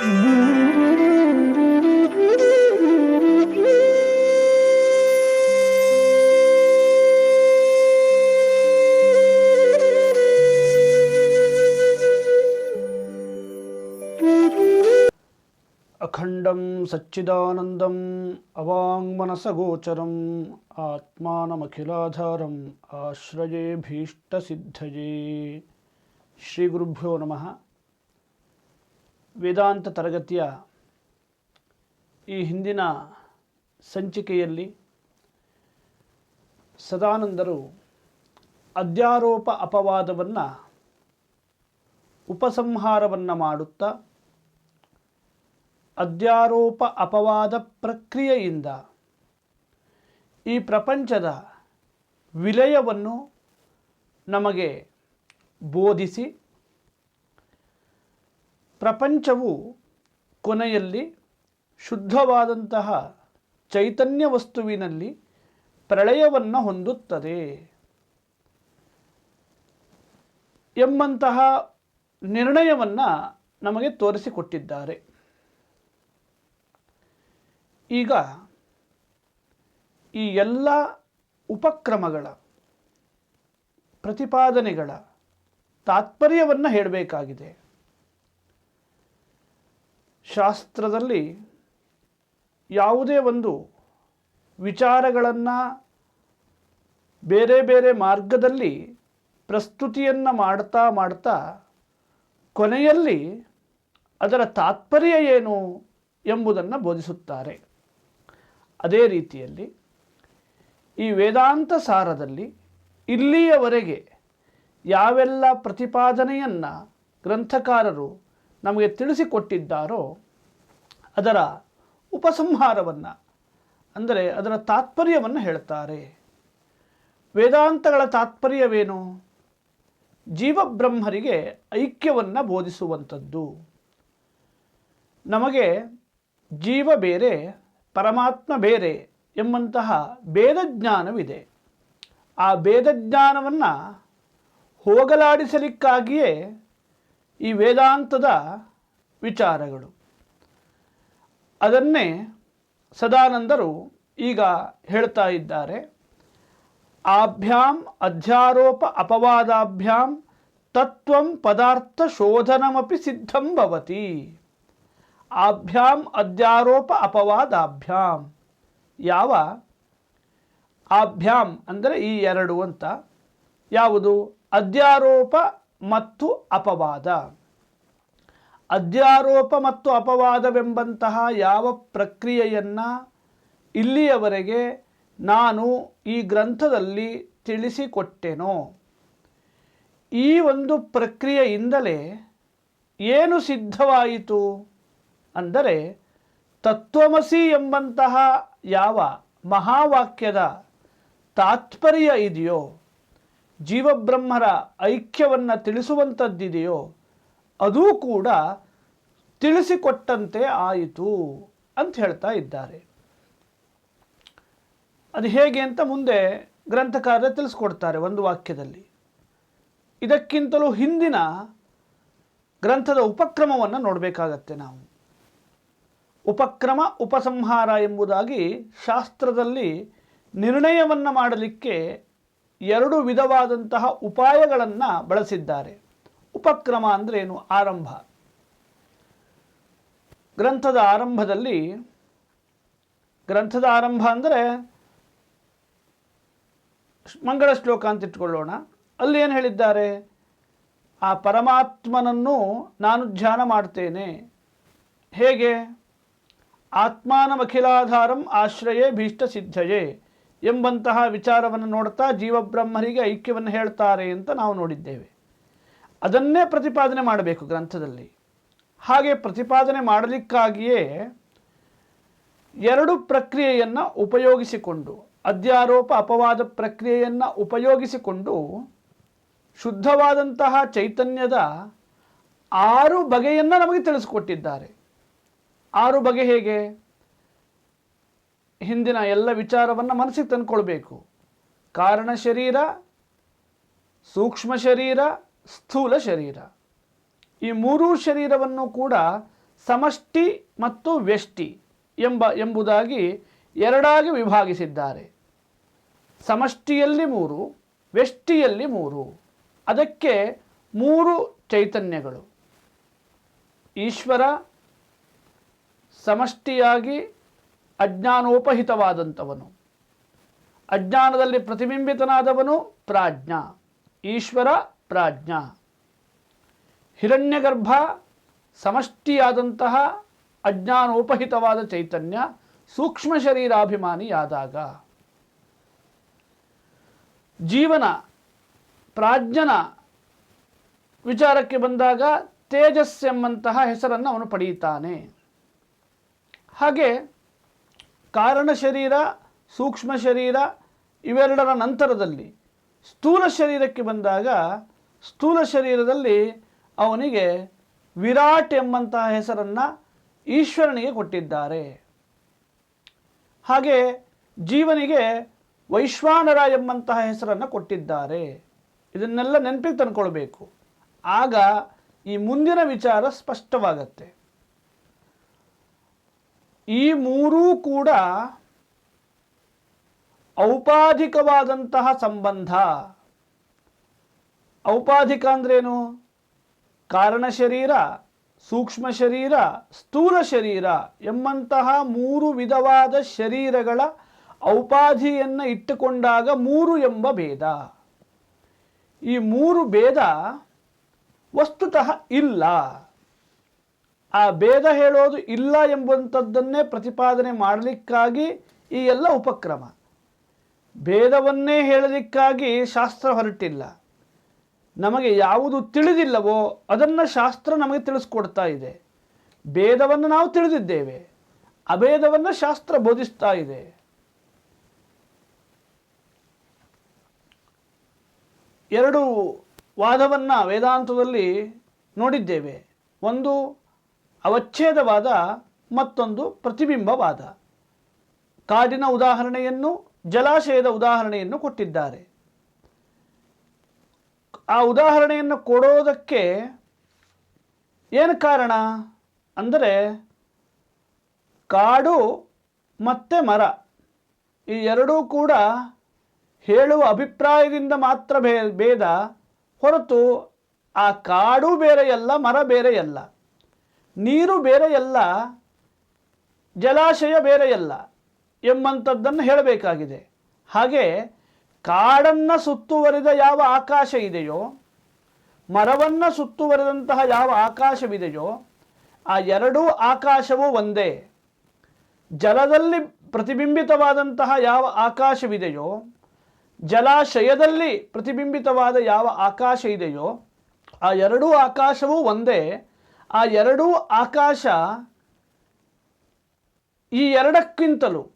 ಅಖಂಡಂ ಸಚ್ಚಿದಾನಂದಂ ಅವಾಂಗ್ಮನಸಗೋಚರಂ ಆತ್ಮಾನಮಖಿಲಾಧಾರಂ ಆಶ್ರಯೇ ಭೀಷ್ಟಸಿದ್ಧಯೇ ಶ್ರೀ ಗುರುಭ್ಯೋ ನಮಃ ವೇದಾಂತ ತರಗತಿಯ ಈ ಹಿಂದಿನ ಸಂಚಿಕೆಯಲ್ಲಿ ಸದಾನಂದರು ಅಧ್ಯಾರೋಪ ಅಪವಾದವನ್ನು, ಉಪಸಂಹಾರವನ್ನು ಮಾಡುತ್ತಾ ಅಧ್ಯಾರೋಪ ಅಪವಾದ ಪ್ರಕ್ರಿಯೆಯಿಂದ ಈ ಪ್ರಪಂಚದ ವಿಲಯವನ್ನು ನಮಗೆ ಬೋಧಿಸಿ ಪ್ರಪಂಚವು ಕೊನೆಯಲ್ಲಿ ಶುದ್ಧವಾದಂತಹ ಚೈತನ್ಯ ವಸ್ತುವಿನಲ್ಲಿ ಪ್ರಳಯವನ್ನು ಹೊಂದುತ್ತದೆ. ಎಂಬಂತಹ ನಿರ್ಣಯವನ್ನು ನಮಗೆ ತೋರಿಸಿಕೊಟ್ಟಿದ್ದಾರೆ. ಈಗ ಈ ಎಲ್ಲ ಉಪಕ್ರಮಗಳ ಪ್ರತಿಪಾದನೆಗಳ ತಾತ್ಪರ್ಯವನ್ನು ಹೇಳಬೇಕಾಗಿದೆ. ಶಾಸ್ತ್ರದಲ್ಲಿ ಯಾವುದೇ ಒಂದು ವಿಚಾರಗಳನ್ನು ಬೇರೆ ಬೇರೆ ಮಾರ್ಗದಲ್ಲಿ ಪ್ರಸ್ತುತಿಯನ್ನು ಮಾಡ್ತಾ ಮಾಡ್ತಾ ಕೊನೆಯಲ್ಲಿ ಅದರ ತಾತ್ಪರ್ಯ ಏನು ಎಂಬುದನ್ನು ಬೋಧಿಸುತ್ತಾರೆ. ಅದೇ ರೀತಿಯಲ್ಲಿ ಈ ವೇದಾಂತ ಸಾರದಲ್ಲಿ ಇಲ್ಲಿಯವರೆಗೆ ಯಾವೆಲ್ಲ ಪ್ರತಿಪಾದನೆಯನ್ನು ಗ್ರಂಥಕಾರರು ನಮಗೆ ತಿಳಿಸಿಕೊಟ್ಟಿದ್ದಾರೋ ಅದರ ಉಪಸಂಹಾರವನ್ನು, ಅಂದರೆ ಅದರ ತಾತ್ಪರ್ಯವನ್ನು ಹೇಳ್ತಾರೆ. ವೇದಾಂತಗಳ ತಾತ್ಪರ್ಯವೇನು? ಜೀವಬ್ರಹ್ಮರಿಗೆ ಐಕ್ಯವನ್ನು ಬೋಧಿಸುವಂಥದ್ದು. ನಮಗೆ ಜೀವ ಬೇರೆ, ಪರಮಾತ್ಮ ಬೇರೆ ಎಂಬಂತಹ ಭೇದಜ್ಞಾನವಿದೆ. ಆ ಭೇದಜ್ಞಾನವನ್ನು ಹೋಗಲಾಡಿಸಲಿಕ್ಕಾಗಿಯೇ ಈ ವೇದಾಂತದ ವಿಚಾರಗಳು. ಅದನ್ನೇ ಸದಾನಂದರು ಈಗ ಹೇಳ್ತಾ ಇದ್ದಾರೆ. ಆಭ್ಯಾಂ ಅಧ್ಯಾರೋಪ ಅಪವಾದಾಭ್ಯಾಂ ತತ್ವಂ ಪದಾರ್ಥ ಶೋಧನಮಿ ಸಿದ್ಧಂ ಭವತಿ. ಆಭ್ಯಾಂ ಅಧ್ಯಾರೋಪ ಅಪವಾದಾಭ್ಯಾಂ. ಯಾವ? ಆಭ್ಯಾಂ ಅಂದರೆ ಈ ಎರಡು ಅಂತ. ಯಾವುದು? ಅಧ್ಯಾರೋಪ ಮತ್ತು ಅಪವಾದ. ಅಧ್ಯಾರೋಪ ಮತ್ತು ಅಪವಾದವೆಂಬಂತಹ ಯಾವ ಪ್ರಕ್ರಿಯೆಯನ್ನು ಇಲ್ಲಿಯವರೆಗೆ ನಾನು ಈ ಗ್ರಂಥದಲ್ಲಿ ತಿಳಿಸಿಕೊಟ್ಟೆನೋ? ಈ ಒಂದು ಪ್ರಕ್ರಿಯೆಯಿಂದಲೇ ಏನು ಸಿದ್ಧವಾಯಿತು? ಅಂದರೆ ತತ್ವಮಸಿ ಎಂಬಂತಹ ಯಾವ ಮಹಾವಾಕ್ಯದ ತಾತ್ಪರ್ಯ ಇದೆಯೋ? ಜೀವಬ್ರಹ್ಮರ ಐಕ್ಯವನ್ನು ತಿಳಿಸುವಂಥದ್ದಿದೆಯೋ ಅದೂ ಕೂಡ ತಿಳಿಸಿಕೊಟ್ಟಂತೆ ಆಯಿತು ಅಂತ ಹೇಳ್ತಾ ಇದ್ದಾರೆ. ಅದು ಹೇಗೆ ಅಂತ ಮುಂದೆ ಗ್ರಂಥಕಾರ ತಿಳಿಸ್ಕೊಡ್ತಾರೆ ಒಂದು ವಾಕ್ಯದಲ್ಲಿ. ಇದಕ್ಕಿಂತಲೂ ಹಿಂದಿನ ಗ್ರಂಥದ ಉಪಕ್ರಮವನ್ನು ನೋಡಬೇಕಾಗತ್ತೆ ನಾವು. ಉಪಕ್ರಮ, ಉಪಸಂಹಾರ ಎಂಬುದಾಗಿ ಶಾಸ್ತ್ರದಲ್ಲಿ ನಿರ್ಣಯವನ್ನು ಮಾಡಲಿಕ್ಕೆ ಎರಡು ವಿಧವಾದಂತಹ ಉಪಾಯಗಳನ್ನು ಬಳಸಿದ್ದಾರೆ. ಉಪಕ್ರಮ ಅಂದ್ರೇನು ಆರಂಭ. ಗ್ರಂಥದ ಆರಂಭದಲ್ಲಿ, ಗ್ರಂಥದ ಆರಂಭ ಅಂದರೆ ಮಂಗಳ ಶ್ಲೋಕ ಅಂತ ಇಟ್ಕೊಳ್ಳೋಣ. ಅಲ್ಲಿ ಏನು ಹೇಳಿದ್ದಾರೆ? ಆ ಪರಮಾತ್ಮನನ್ನು ನಾನು ಧ್ಯಾನ ಮಾಡ್ತೇನೆ. ಹೇಗೆ? ಆತ್ಮಾನಮಖಿಲಾಧಾರಂ ಆಶ್ರಯೇ ಭೀಷ್ಟ ಸಿದ್ಧಯೇ ಎಂಬಂತಹ ವಿಚಾರವನ್ನು ನೋಡ್ತಾ ಜೀವಬ್ರಹ್ಮರಿಗೆ ಐಕ್ಯವನ್ನು ಹೇಳ್ತಾರೆ ಅಂತ ನಾವು ನೋಡಿದ್ದೇವೆ. ಅದನ್ನೇ ಪ್ರತಿಪಾದನೆ ಮಾಡಬೇಕು ಗ್ರಂಥದಲ್ಲಿ. ಹಾಗೆ ಪ್ರತಿಪಾದನೆ ಮಾಡಲಿಕ್ಕಾಗಿಯೇ ಎರಡು ಪ್ರಕ್ರಿಯೆಯನ್ನು ಉಪಯೋಗಿಸಿಕೊಂಡು, ಅಧ್ಯಾರೋಪ ಅಪವಾದ ಪ್ರಕ್ರಿಯೆಯನ್ನು ಉಪಯೋಗಿಸಿಕೊಂಡು, ಶುದ್ಧವಾದಂತಹ ಚೈತನ್ಯದ ಆರು ಬಗೆಯನ್ನು ನಮಗೆ ತಿಳಿಸಿಕೊಟ್ಟಿದ್ದಾರೆ. ಆರು ಬಗೆ ಹೇಗೆ? ಹಿಂದಿನ ಎಲ್ಲ ವಿಚಾರವನ್ನು ಮನಸ್ಸಿಗೆ ತಂದುಕೊಳ್ಬೇಕು. ಕಾರಣ ಶರೀರ, ಸೂಕ್ಷ್ಮ ಶರೀರ, ಸ್ಥೂಲ ಶರೀರ. ಈ ಮೂರೂ ಶರೀರವನ್ನು ಕೂಡ ಸಮಷ್ಟಿ ಮತ್ತು ವ್ಯಷ್ಟಿ ಎಂಬ, ಎಂಬುದಾಗಿ ಎರಡಾಗಿ ವಿಭಾಗಿಸಿದ್ದಾರೆ. ಸಮಷ್ಟಿಯಲ್ಲಿ ಮೂರು, ವ್ಯಷ್ಟಿಯಲ್ಲಿ ಮೂರು. ಅದಕ್ಕೆ ಮೂರು ಚೈತನ್ಯಗಳು. ಈಶ್ವರ ಸಮಷ್ಟಿಯಾಗಿ ಅಜ್ಞಾನೋಪಹಿತವಾದಂಥವನು. ಅಜ್ಞಾನದಲ್ಲಿ ಪ್ರತಿಬಿಂಬಿತನಾದವನು ಪ್ರಾಜ್ಞ, ಈಶ್ವರ ಪ್ರಾಜ್ಞ. ಹಿರಣ್ಯಗರ್ಭ ಸಮಷ್ಟಿಯಾದಂತಹ ಅಜ್ಞಾನೋಪಹಿತವಾದ ಚೈತನ್ಯ ಸೂಕ್ಷ್ಮ ಶರೀರಾಭಿಮಾನಿಯಾದಾಗ. ಜೀವನ, ಪ್ರಾಜ್ಞನ ವಿಚಾರಕ್ಕೆ ಬಂದಾಗ ತೇಜಸ್ ಎಂಬಂತಹ ಹೆಸರನ್ನು ಅವನು ಪಡೆಯುತ್ತಾನೆ. ಹಾಗೆ ಕಾರಣ ಶರೀರ, ಸೂಕ್ಷ್ಮ ಶರೀರ ಇವೆರಡರ ನಂತರದಲ್ಲಿ ಸ್ಥೂಲ ಶರೀರಕ್ಕೆ ಬಂದಾಗ ಸ್ಥೂಲ ಶರೀರದಲ್ಲಿ ಅವನಿಗೆ ವಿರಾಟ್ ಎಂಬಂತಹ ಹೆಸರನ್ನು ಈಶ್ವರನಿಗೆ ಕೊಟ್ಟಿದ್ದಾರೆ. ಹಾಗೆ ಜೀವನಿಗೆ ವೈಶ್ವಾನರ ಎಂಬಂತಹ ಹೆಸರನ್ನು ಕೊಟ್ಟಿದ್ದಾರೆ. ಇದನ್ನೆಲ್ಲ ನೆನಪಿಗೆ ತಂದ್ಕೊಳ್ಬೇಕು. ಆಗ ಈ ಮುಂದಿನ ವಿಚಾರ ಸ್ಪಷ್ಟವಾಗತ್ತೆ. ಈ ಮೂರೂ ಕೂಡ ಔಪಾಧಿಕವಾದಂತಹ ಸಂಬಂಧ. ಔಪಾಧಿಕ ಅಂದ್ರೇನು? ಕಾರಣ ಶರೀರ, ಸೂಕ್ಷ್ಮ ಶರೀರ, ಸ್ಥೂಲ ಶರೀರ ಎಂಬಂತಹ ಮೂರು ವಿಧವಾದ ಶರೀರಗಳ ಔಪಾಧಿಯನ್ನು ಇಟ್ಟುಕೊಂಡಾಗ ಮೂರು ಎಂಬ ಭೇದ. ಈ ಮೂರು ಭೇದ ವಸ್ತುತಃ ಇಲ್ಲ. ಆ ಭೇದ ಹೇಳೋದು ಇಲ್ಲ ಎಂಬಂಥದ್ದನ್ನೇ ಪ್ರತಿಪಾದನೆ ಮಾಡಲಿಕ್ಕಾಗಿ ಈ ಎಲ್ಲ ಉಪಕ್ರಮ. ಭೇದವನ್ನೇ ಹೇಳಲಿಕ್ಕಾಗಿ ಶಾಸ್ತ್ರ ಹೊರಟಿಲ್ಲ. ನಮಗೆ ಯಾವುದು ತಿಳಿದಿಲ್ಲವೋ ಅದನ್ನು ಶಾಸ್ತ್ರ ನಮಗೆ ತಿಳಿಸ್ಕೊಡ್ತಾ ಇದೆ. ಭೇದವನ್ನು ನಾವು ತಿಳಿದಿದ್ದೇವೆ. ಅಭೇದವನ್ನು ಶಾಸ್ತ್ರ ಬೋಧಿಸ್ತಾ ಇದೆ. ಎರಡು ವಾದವನ್ನು ವೇದಾಂತದಲ್ಲಿ ನೋಡಿದ್ದೇವೆ. ಒಂದು ಅವಚ್ಛೇದವಾದ ಮತ್ತೊಂದು ಪ್ರತಿಬಿಂಬವಾದ. ಕಾಡಿನ ಉದಾಹರಣೆಯನ್ನು, ಜಲಾಶಯದ ಉದಾಹರಣೆಯನ್ನು ಕೊಟ್ಟಿದ್ದಾರೆ. ಆ ಉದಾಹರಣೆಯನ್ನು ಕೊಡೋದಕ್ಕೆ ಏನು ಕಾರಣ? ಅಂದರೆ ಕಾಡು ಮತ್ತು ಮರ, ಈ ಎರಡೂ ಕೂಡ ಹೇಳುವ ಅಭಿಪ್ರಾಯದಿಂದ ಮಾತ್ರ ಭೇದ ಹೊರತು ಆ ಕಾಡು ಬೇರೆಯಲ್ಲ, ಮರ ಬೇರೆಯಲ್ಲ. ನೀರು ಬೇರೆಯಲ್ಲ ಜಲಾಶಯ ಬೇರೆಯಲ್ಲ ಎಂಬಂಥದ್ದನ್ನು ಹೇಳಬೇಕಾಗಿದೆ. ಹಾಗೆ ಕಾಡನ್ನು ಸುತ್ತುವರಿದ ಯಾವ ಆಕಾಶ ಇದೆಯೋ, ಮರವನ್ನು ಸುತ್ತುವರಿದಂತಹ ಯಾವ ಆಕಾಶವಿದೆಯೋ, ಆ ಎರಡೂ ಆಕಾಶವೂ ಒಂದೇ. ಜಲದಲ್ಲಿ ಪ್ರತಿಬಿಂಬಿತವಾದಂತಹ ಯಾವ ಆಕಾಶವಿದೆಯೋ, ಜಲಾಶಯದಲ್ಲಿ ಪ್ರತಿಬಿಂಬಿತವಾದ ಯಾವ ಆಕಾಶ ಇದೆಯೋ, ಆ ಎರಡೂ ಆಕಾಶವೂ ಒಂದೇ. ಆ ಎರಡೂ ಆಕಾಶ ಈ ಎರಡಕ್ಕಿಂತಲೂ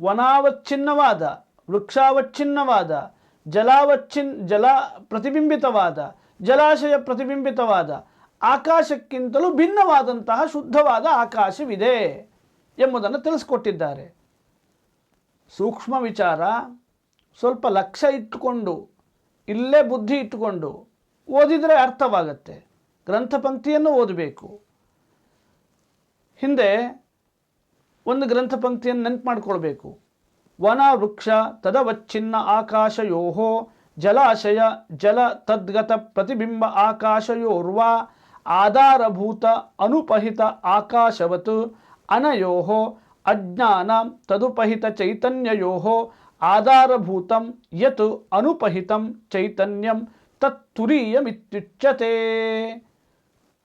ವನಾವಚ್ಛಿನ್ನವಾದ, ವೃಕ್ಷಾವಚ್ಛಿನ್ನವಾದ, ಜಲಾವಚ್ಛಿನ್, ಜಲ ಪ್ರತಿಬಿಂಬಿತವಾದ, ಜಲಾಶಯ ಪ್ರತಿಬಿಂಬಿತವಾದ ಆಕಾಶಕ್ಕಿಂತಲೂ ಭಿನ್ನವಾದಂತಹ ಶುದ್ಧವಾದ ಆಕಾಶವಿದೆ ಎಂಬುದನ್ನು ತಿಳಿಸ್ಕೊಟ್ಟಿದ್ದಾರೆ. ಸೂಕ್ಷ್ಮ ವಿಚಾರ, ಸ್ವಲ್ಪ ಲಕ್ಷ್ಯ ಇಟ್ಟುಕೊಂಡು, ಇಲ್ಲೇ ಬುದ್ಧಿ ಇಟ್ಟುಕೊಂಡು ಓದಿದರೆ ಅರ್ಥವಾಗತ್ತೆ. ಗ್ರಂಥ ಪಂಕ್ತಿಯನ್ನು ಓದಬೇಕು. ಹಿಂದೆ ಒಂದು ಗ್ರಂಥ ಪಂಕ್ತಿಯನ್ನು ನೆನಪು ಮಾಡಿಕೊಳ್ಬೇಕು ವನ ವೃಕ್ಷ ತದವಚ್ಛಿನ್ನ ಆಕಾಶಯೋಹೋ ಜಲಾಶಯ ಜಲ ತದ್ಗತ ಪ್ರತಿಬಿಂಬ ಆಕಾಶಯೋರ್ವ ಆಧಾರಭೂತ ಅನುಪಹಿತ ಆಕಾಶವತ್ ಅನಯೋಹೋ ಅಜ್ಞಾನ ತದುಪಹಿತ ಚೈತನ್ಯಯೋಹೋ ಆಧಾರಭೂತಂ ಯತ್ ಅನುಪಹಿತಂ ಚೈತನ್ಯಂ ತತ್ ತುರೀಯಮಿತ್ಯುಚ್ಯತೆ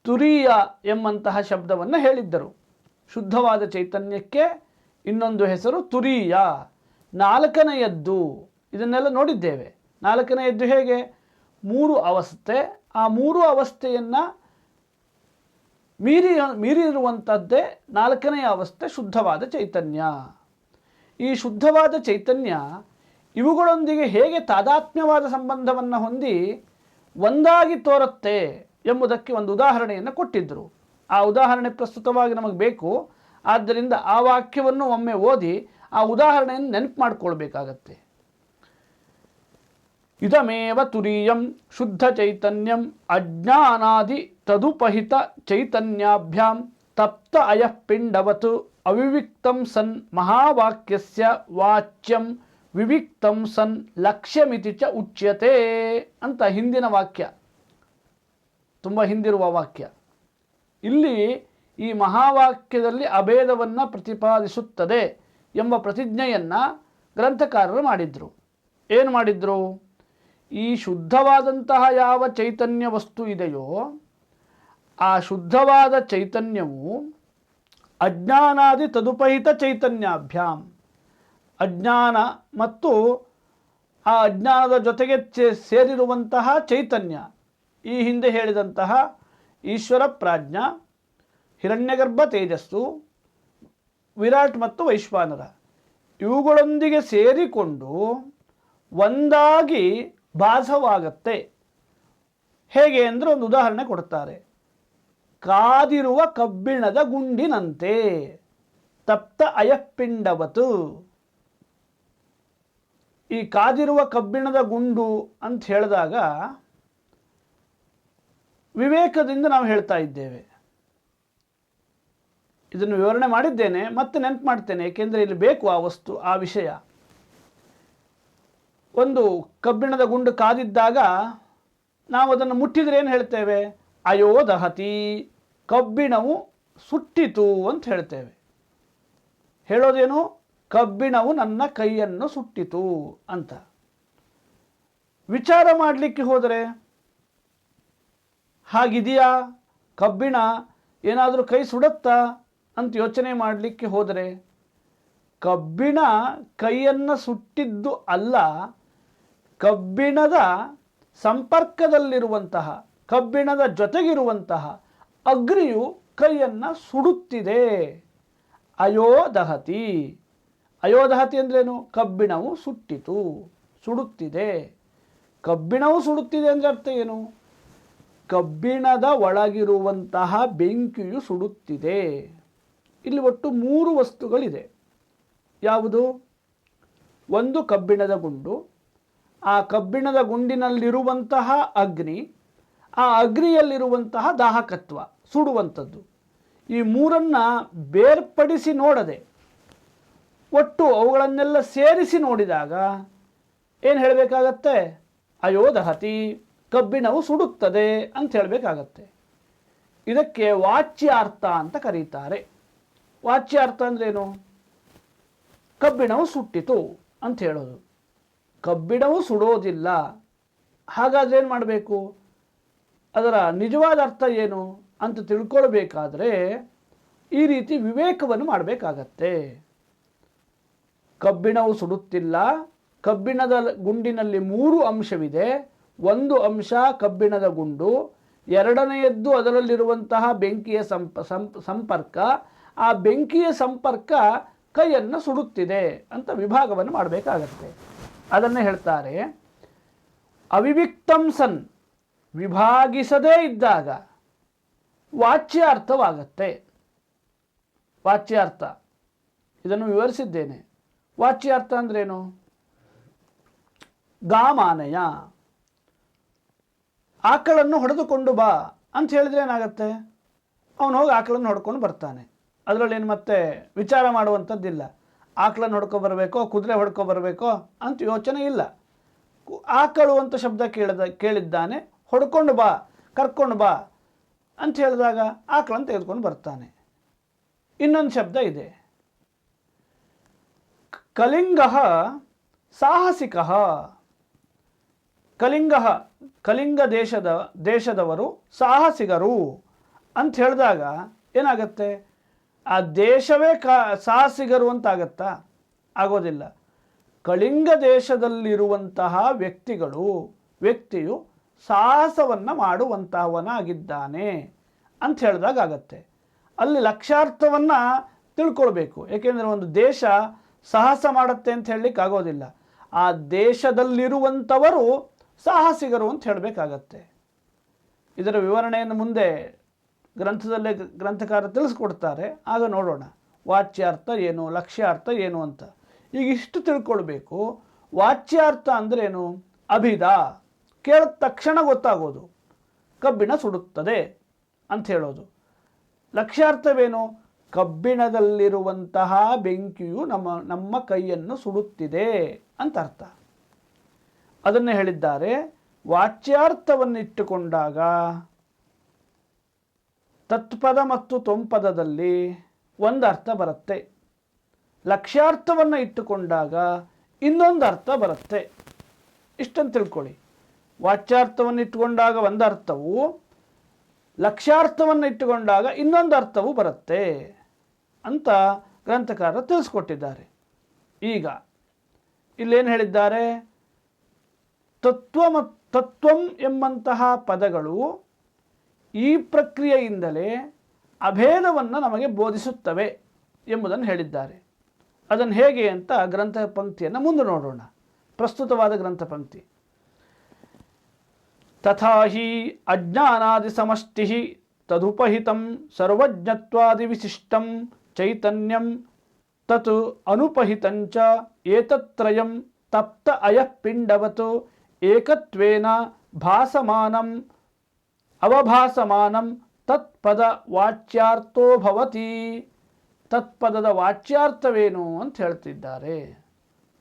ತುರೀಯ ಎಂಬಂತಹ ಶಬ್ದವನ್ನು ಹೇಳಿದ್ದರು. ಶುದ್ಧವಾದ ಚೈತನ್ಯಕ್ಕೆ ಇನ್ನೊಂದು ಹೆಸರು ತುರಿಯ. ನಾಲ್ಕನೆಯದ್ದು, ಇದನ್ನೆಲ್ಲ ನೋಡಿದ್ದೇವೆ. ನಾಲ್ಕನೆಯದ್ದು ಹೇಗೆ? ಮೂರು ಅವಸ್ಥೆ. ಆ ಮೂರು ಅವಸ್ಥೆಯನ್ನು ಮೀರಿ ಮೀರಿರುವಂಥದ್ದೇ ನಾಲ್ಕನೆಯ ಅವಸ್ಥೆ, ಶುದ್ಧವಾದ ಚೈತನ್ಯ. ಈ ಶುದ್ಧವಾದ ಚೈತನ್ಯ ಇವುಗಳೊಂದಿಗೆ ಹೇಗೆ ತಾದಾತ್ಮ್ಯವಾದ ಸಂಬಂಧವನ್ನು ಹೊಂದಿ ಒಂದಾಗಿ ತೋರುತ್ತೆ? ಎಂಬುದಕ್ಕೆ ಒಂದು ಉದಾಹರಣೆಯನ್ನು ಕೊಟ್ಟಿದ್ದರು. ಆ ಉದಾಹರಣೆ ಪ್ರಸ್ತುತವಾಗಿ ನಮಗೆ ಬೇಕು. ಆದ್ದರಿಂದ ಆ ವಾಕ್ಯವನ್ನು ಒಮ್ಮೆ ಓದಿ ಆ ಉದಾಹರಣೆಯನ್ನು ನೆನಪು ಮಾಡಿಕೊಳ್ಬೇಕಾಗತ್ತೆ. ಇದಮೇವ ತುರೀಯಂ ಶುದ್ಧ ಚೈತನ್ಯಂ ಅಜ್ಞಾನಾದಿ ತದುಪಹಿತ ಚೈತನ್ಯಾಭ್ಯಾಂ ತಪ್ತ ಅಯಃ ಪಿಂಡವತು ಅವಿವಿಕ್ತಂ ಸನ್ ಮಹಾವಾಕ್ಯಸ್ಯ ವಾಚ್ಯಂ ವಿವಿಕ್ತಂ ಸನ್ ಲಕ್ಷ್ಯಮಿತಿ ಚ ಉಚ್ಯತೆ ಅಂತ ಹಿಂದಿನ ವಾಕ್ಯ. ತುಂಬ ಹಿಂದಿರುವ ವಾಕ್ಯ. ಇಲ್ಲಿ ಈ ಮಹಾವಾಕ್ಯದಲ್ಲಿ ಅಭೇದವನ್ನು ಪ್ರತಿಪಾದಿಸುತ್ತದೆ ಎಂಬ ಪ್ರತಿಜ್ಞೆಯನ್ನು ಗ್ರಂಥಕಾರರು ಮಾಡಿದರು. ಏನು ಮಾಡಿದರು? ಈ ಶುದ್ಧವಾದಂತಹ ಯಾವ ಚೈತನ್ಯ ವಸ್ತು ಇದೆಯೋ ಆ ಶುದ್ಧವಾದ ಚೈತನ್ಯವು ಅಜ್ಞಾನಾದಿ ತದುಪಹಿತ ಚೈತನ್ಯಾಭ್ಯಾಮ್ ಅಜ್ಞಾನ ಮತ್ತು ಆ ಅಜ್ಞಾನದ ಜೊತೆಗೆ ಸೇರಿರುವಂತಹ ಚೈತನ್ಯ. ಈ ಹಿಂದೆ ಹೇಳಿದಂತಹ ಈಶ್ವರ ಪ್ರಾಜ್ಞ, ಹಿರಣ್ಯಗರ್ಭ ತೇಜಸ್ಸು, ವಿರಾಟ್ ಮತ್ತು ವೈಶ್ವಾನರ ಇವುಗಳೊಂದಿಗೆ ಸೇರಿಕೊಂಡು ಒಂದಾಗಿ ಭಾಸವಾಗತ್ತೆ. ಹೇಗೆ ಅಂದರೆ ಒಂದು ಉದಾಹರಣೆ ಕೊಡ್ತಾರೆ. ಕಾದಿರುವ ಕಬ್ಬಿಣದ ಗುಂಡಿನಂತೆ ತಪ್ತ ಅಯಪಿಂಡವತು ಈ ಕಾದಿರುವ ಕಬ್ಬಿಣದ ಗುಂಡು ಅಂತ ಹೇಳಿದಾಗ ವಿವೇಕದಿಂದ ನಾವು ಹೇಳ್ತಾ ಇದ್ದೇವೆ. ಇದನ್ನು ವಿವರಣೆ ಮಾಡಿದ್ದೇನೆ, ಮತ್ತೆ ನೆನಪು ಮಾಡ್ತೇನೆ, ಏಕೆಂದರೆ ಇಲ್ಲಿ ಬೇಕು ಆ ವಸ್ತು, ಆ ವಿಷಯ. ಒಂದು ಕಬ್ಬಿಣದ ಗುಂಡು ಕಾದಿದ್ದಾಗ ನಾವು ಅದನ್ನು ಮುಟ್ಟಿದರೆ ಏನು ಹೇಳ್ತೇವೆ? ಅಯೋ ದಹತಿ, ಕಬ್ಬಿಣವು ಸುಟ್ಟಿತು ಅಂತ ಹೇಳ್ತೇವೆ. ಹೇಳೋದೇನು? ಕಬ್ಬಿಣವು ನನ್ನ ಕೈಯನ್ನು ಸುಟ್ಟಿತು ಅಂತ. ವಿಚಾರ ಮಾಡಲಿಕ್ಕೆ ಹೋದರೆ ಹಾಗಿದೆಯಾ? ಕಬ್ಬಿಣ ಏನಾದರೂ ಕೈ ಸುಡುತ್ತಾ? ಅಂತ ಯೋಚನೆ ಮಾಡಲಿಕ್ಕೆ ಹೋದರೆ, ಕಬ್ಬಿಣ ಕೈಯನ್ನು ಸುಟ್ಟಿದ್ದು ಅಲ್ಲ, ಕಬ್ಬಿಣದ ಸಂಪರ್ಕದಲ್ಲಿರುವಂತಹ, ಕಬ್ಬಿಣದ ಜೊತೆಗಿರುವಂತಹ ಅಗ್ರಿಯು ಕೈಯನ್ನು ಸುಡುತ್ತಿದೆ. ಅಯೋದಹತಿ. ಅಯೋದಹತಿ ಅಂದ್ರೇನು? ಕಬ್ಬಿಣವು ಸುಟ್ಟಿತು, ಸುಡುತ್ತಿದೆ. ಕಬ್ಬಿಣವು ಸುಡುತ್ತಿದೆ ಅಂದರೆ ಅರ್ಥ ಏನು? ಕಬ್ಬಿಣದ ಒಳಗಿರುವಂತಹ ಬೆಂಕಿಯು ಸುಡುತ್ತಿದೆ. ಇಲ್ಲಿ ಒಟ್ಟು ಮೂರು ವಸ್ತುಗಳಿದೆ. ಯಾವುದು? ಒಂದು ಕಬ್ಬಿಣದ ಗುಂಡು. ಆ ಕಬ್ಬಿಣದ ಗುಂಡಿನಲ್ಲಿರುವಂತಹ ಅಗ್ನಿ, ಆ ಅಗ್ನಿಯಲ್ಲಿರುವಂತಹ ದಾಹಕತ್ವ ಸುಡುವಂಥದ್ದು. ಈ ಮೂರನ್ನ ಬೇರ್ಪಡಿಸಿ ನೋಡದೆ, ಒಟ್ಟು ಅವುಗಳನ್ನೆಲ್ಲ ಸೇರಿಸಿ ನೋಡಿದಾಗ ಏನು ಹೇಳಬೇಕಾಗತ್ತೆ? ಅಯೋ ದಹತಿ ಕಬ್ಬಿಣವು ಸುಡುತ್ತದೆ ಅಂತ ಹೇಳಬೇಕಾಗತ್ತೆ. ಇದಕ್ಕೆ ವಾಚ್ಯಾರ್ಥ ಅಂತ ಕರೀತಾರೆ. ವಾಚ್ಯಾರ್ಥ ಅಂದ್ರೇನು? ಕಬ್ಬಿಣವು ಸುಟ್ಟಿತು ಅಂತ ಹೇಳೋದು. ಕಬ್ಬಿಣವು ಸುಡೋದಿಲ್ಲ. ಹಾಗಾದ್ರೆ ಏನು ಮಾಡಬೇಕು? ಅದರ ನಿಜವಾದ ಅರ್ಥ ಏನು ಅಂತ ತಿಳ್ಕೊಳ್ಬೇಕಾದ್ರೆ ಈ ರೀತಿ ವಿವೇಕವನ್ನು ಮಾಡಬೇಕಾಗತ್ತೆ. ಕಬ್ಬಿಣವು ಸುಡುತ್ತಿಲ್ಲ. ಕಬ್ಬಿಣದ ಗುಂಡಿನಲ್ಲಿ ಮೂರು ಅಂಶವಿದೆ. ಒಂದು ಅಂಶ ಕಬ್ಬಿಣದ ಗುಂಡು, ಎರಡನೆಯದ್ದು ಅದರಲ್ಲಿರುವಂತಹ ಬೆಂಕಿಯ ಸಂಪ ಸಂಪ, ಸಂಪರ್ಕ, ಆ ಬೆಂಕಿಯ ಸಂಪರ್ಕ ಕೈಯನ್ನು ಸುಡುತ್ತಿದೆ ಅಂತ ವಿಭಾಗವನ್ನು ಮಾಡಬೇಕಾಗತ್ತೆ. ಅದನ್ನು ಹೇಳ್ತಾರೆ, ಅವಿವಿಕ್ತಂ ಸನ್, ವಿಭಾಗಿಸದೇ ಇದ್ದಾಗ ವಾಚ್ಯಾರ್ಥವಾಗತ್ತೆ. ವಾಚ್ಯಾರ್ಥ. ಇದನ್ನು ವಿವರಿಸಿದ್ದೇನೆ. ವಾಚ್ಯಾರ್ಥ ಅಂದ್ರೇನು? ಗಾಮಾನಯ. ಆಕಳನ್ನು ಹೊಡೆದುಕೊಂಡು ಬಾ ಅಂತ ಹೇಳಿದ್ರೆ ಏನಾಗತ್ತೆ? ಅವನು ಹೋಗಿ ಆಕಳನ್ನು ಹೊಡ್ಕೊಂಡು ಬರ್ತಾನೆ. ಅದರಲ್ಲಿ ಏನು ಮತ್ತೆ ವಿಚಾರ ಮಾಡುವಂಥದ್ದಿಲ್ಲ. ಆಕಳನ್ನು ಹೊಡ್ಕೊ ಬರಬೇಕೋ, ಕುದುರೆ ಹೊಡ್ಕೊ ಬರಬೇಕೋ ಅಂತ ಯೋಚನೆ ಇಲ್ಲ. ಆಕಳು ಅಂತ ಶಬ್ದ ಕೇಳಿದ, ಕೇಳಿದ್ದಾನೆ, ಹೊಡ್ಕೊಂಡು ಬಾ, ಕರ್ಕೊಂಡು ಬಾ ಅಂತ ಹೇಳಿದಾಗ ಆಕಳನ್ನು ತೆಗೆದುಕೊಂಡು ಬರ್ತಾನೆ. ಇನ್ನೊಂದು ಶಬ್ದ ಇದೆ. ಕಲಿಂಗ, ಸಾಹಸಿಕ ಕಲಿಂಗ ಕಲಿಂಗ ದೇಶದ, ದೇಶದವರು ಸಾಹಸಿಗರು ಅಂತ ಹೇಳಿದಾಗ ಏನಾಗತ್ತೆ? ಆ ದೇಶವೇ ಕಾ, ಸಾಹಸಿಗರು ಅಂತ ಆಗತ್ತಾ ಆಗೋದಿಲ್ಲ. ಕಳಿಂಗ ದೇಶದಲ್ಲಿರುವಂತಹ ವ್ಯಕ್ತಿಗಳು, ವ್ಯಕ್ತಿಯು ಸಾಹಸವನ್ನು ಮಾಡುವಂತಹವನಾಗಿದ್ದಾನೆ ಅಂತ ಹೇಳಿದಾಗ ಆಗತ್ತೆ. ಅಲ್ಲಿ ಲಕ್ಷಾರ್ಥವನ್ನು ತಿಳ್ಕೊಳ್ಬೇಕು. ಏಕೆಂದರೆ ಒಂದು ದೇಶ ಸಾಹಸ ಮಾಡುತ್ತೆ ಅಂತ ಹೇಳಲಿಕ್ಕೆ ಆಗೋದಿಲ್ಲ ಆ ದೇಶದಲ್ಲಿರುವಂಥವರು ಸಾಹಸಿಗರು ಅಂತ ಹೇಳಬೇಕಾಗತ್ತೆ. ಇದರ ವಿವರಣೆಯನ್ನು ಮುಂದೆ ಗ್ರಂಥದಲ್ಲೇ ಗ್ರಂಥಕಾರ ತಿಳಿಸ್ಕೊಡ್ತಾರೆ. ಆಗ ನೋಡೋಣ. ವಾಚ್ಯಾರ್ಥ ಏನು, ಲಕ್ಷ್ಯಾರ್ಥ ಏನು ಅಂತ. ಈಗ ಇಷ್ಟು ತಿಳ್ಕೊಳ್ಬೇಕು. ವಾಚ್ಯಾರ್ಥ ಅಂದ್ರೇನು? ಅಭಿದ ಕೇಳಿದ ತಕ್ಷಣ ಗೊತ್ತಾಗೋದು. ಕಬ್ಬಿಣ ಸುಡುತ್ತದೆ ಅಂತ ಹೇಳೋದು. ಲಕ್ಷ್ಯಾರ್ಥವೇನು? ಕಬ್ಬಿಣದಲ್ಲಿರುವಂತಹ ಬೆಂಕಿಯು ನಮ್ಮ ನಮ್ಮ ಕೈಯನ್ನು ಸುಡುತ್ತಿದೆ ಅಂತ ಅರ್ಥ. ಅದನ್ನು ಹೇಳಿದ್ದಾರೆ. ವಾಚ್ಯಾರ್ಥವನ್ನಿಟ್ಟುಕೊಂಡಾಗ ತತ್ಪದ ಮತ್ತು ತೊಂಪದದಲ್ಲಿ ಒಂದು ಅರ್ಥ ಬರುತ್ತೆ. ಲಕ್ಷ್ಯಾರ್ಥವನ್ನು ಇಟ್ಟುಕೊಂಡಾಗ ಇನ್ನೊಂದು ಅರ್ಥ ಬರುತ್ತೆ. ಇಷ್ಟನ್ನು ತಿಳ್ಕೊಳ್ಳಿ. ವಾಚ್ಯಾರ್ಥವನ್ನು ಇಟ್ಟುಕೊಂಡಾಗ ಒಂದು ಅರ್ಥವು ಲಕ್ಷ್ಯಾರ್ಥವನ್ನು ಇಟ್ಟುಕೊಂಡಾಗ ಇನ್ನೊಂದು ಅರ್ಥವು ಬರುತ್ತೆ ಅಂತ ಗ್ರಂಥಕಾರರು ತಿಳಿಸ್ಕೊಟ್ಟಿದ್ದಾರೆ. ಈಗ ಇಲ್ಲೇನು ಹೇಳಿದ್ದಾರೆ? ತತ್ವ ತತ್ವಂ ಎಂಬಂತಹ ಪದಗಳು ಈ ಪ್ರಕ್ರಿಯೆಯಿಂದಲೇ ಅಭೇದವನ್ನು ನಮಗೆ ಬೋಧಿಸುತ್ತವೆ ಎಂಬುದನ್ನು ಹೇಳಿದ್ದಾರೆ. ಅದನ್ನು ಹೇಗೆ ಅಂತ ಗ್ರಂಥ ಪಂಕ್ತಿಯನ್ನು ಮುಂದೆ ನೋಡೋಣ. ಪ್ರಸ್ತುತವಾದ ಗ್ರಂಥ ಪಂಕ್ತಿ. ತಥಾ ಹಿ ಅಜ್ಞಾನಾದಿ ಸಮಷ್ಟಿ ತದುಪಹಿತಂ ಸರ್ವಜ್ಞತ್ವಾದಿ ವಿಶಿಷ್ಟಂ ಚೈತನ್ಯಂ ತತ್ ಅನುಪಹಿತಂಚ ಏತತ್ರಯಂ ತಪ್ತ ಅಯಃ ಪಿಂಡವತ್ ಏಕತ್ವೇನ ಭಾಸಮಾನಂ ಅವಭಾಸಮಾನಂ ತತ್ಪದ ವಾಚ್ಯಾರ್ಥೋ ಭವತಿ. ತತ್ಪದದ ವಾಚ್ಯಾರ್ಥವೇನು ಅಂತ ಹೇಳ್ತಿದ್ದಾರೆ.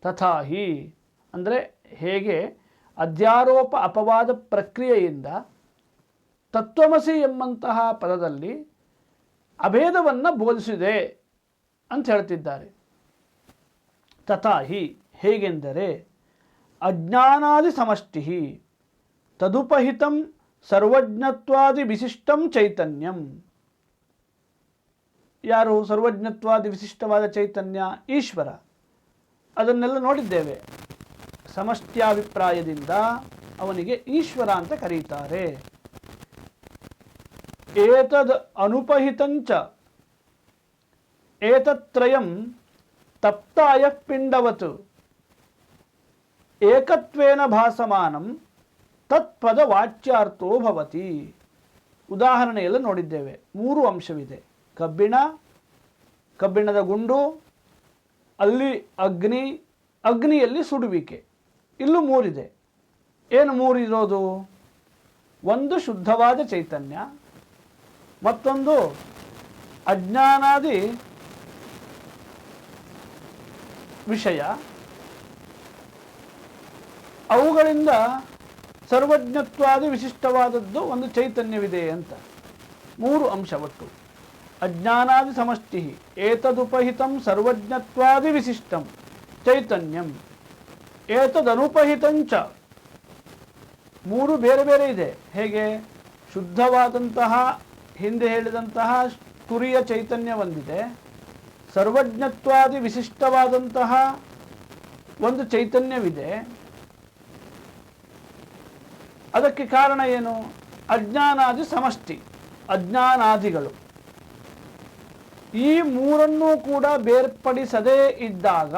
ತಥಾಹಿ ಅಂದರೆ ಹೇಗೆ? ಅಧ್ಯಾರೋಪ ಅಪವಾದ ಪ್ರಕ್ರಿಯೆಯಿಂದ ತತ್ವಮಸಿ ಎಂಬಂತಹ ಪದದಲ್ಲಿ ಅಭೇದವನ್ನು ಬೋಧಿಸಿದೆ ಅಂತ ಹೇಳ್ತಿದ್ದಾರೆ. ತಥಾಹಿ ಹೇಗೆಂದರೆ ಅಜ್ಞಾನಾದಿ ಸಮಷ್ಟಿ. ತದುಪಹಿತಂ ಸರ್ವಜ್ಞತ್ವಾದಿ ವಿಶಿಷ್ಟಂ ಚೈತನ್ಯಂ. ಯಾರು ಸರ್ವಜ್ಞತ್ವಾದಿ ವಿಶಿಷ್ಟವಾದ ಚೈತನ್ಯ? ಈಶ್ವರ. ಅದನ್ನೆಲ್ಲ ನೋಡಿದ್ದೇವೆ. ಸಮಷ್ಟ್ಯಾಭಿಪ್ರಾಯದಿಂದ ಅವನಿಗೆ ಈಶ್ವರ ಅಂತ ಕರೀತಾರೆ. ಏತದ್ ಅನುಪಹಿತಂಚ ಏತತ್ರಯಂ ತಪ್ತಾಯ ಪಿಂಡವತ್. ಏಕತ್ವೇನ ಭಾಸಮಾನಂ ತತ್ಪದ ವಾಚ್ಯಾರ್ಥೋ ಭವತಿ. ಉದಾಹರಣೆಯಲ್ಲಿ ನೋಡಿದ್ದೇವೆ, ಮೂರು ಅಂಶವಿದೆ. ಕಬ್ಬಿಣ, ಕಬ್ಬಿಣದ ಗುಂಡು, ಅಲ್ಲಿ ಅಗ್ನಿ, ಅಗ್ನಿಯಲ್ಲಿ ಸುಡುವಿಕೆ. ಇಲ್ಲೂ ಮೂರಿದೆ. ಏನು ಮೂರಿರೋದು? ಒಂದು ಶುದ್ಧವಾದ ಚೈತನ್ಯ, ಮತ್ತೊಂದು ಅಜ್ಞಾನಾದಿ ವಿಷಯ. ಅವುಗಳಿಂದ ಸರ್ವಜ್ಞತ್ವಾದಿ ವಿಶಿಷ್ಟವಾದದ್ದು ಒಂದು ಚೈತನ್ಯವಿದೆ ಅಂತ. ಮೂರು ಅಂಶ ಒಟ್ಟು. ಅಜ್ಞಾನಾದಿ ಸಮಷ್ಟಿ ಏತದುಪಹಿತಂ ಸರ್ವಜ್ಞತ್ವಾದಿ ವಿಶಿಷ್ಟಂ ಚೈತನ್ಯಂ. ಏತದನುಪಹಿತಂಚ. ಮೂರು ಬೇರೆ ಬೇರೆ ಇದೆ. ಹೇಗೆ? ಶುದ್ಧವಾದಂತಹ, ಹಿಂದೆ ಹೇಳಿದಂತಹ ತುರಿಯ ಚೈತನ್ಯ ಒಂದಿದೆ. ಸರ್ವಜ್ಞತ್ವಾದಿ ವಿಶಿಷ್ಟವಾದಂತಹ ಒಂದು ಚೈತನ್ಯವಿದೆ. ಅದಕ್ಕೆ ಕಾರಣ ಏನು? ಅಜ್ಞಾನಾದಿ ಸಮಷ್ಟಿ, ಅಜ್ಞಾನಾದಿಗಳು. ಈ ಮೂರನ್ನೂ ಕೂಡ ಬೇರ್ಪಡಿಸದೇ ಇದ್ದಾಗ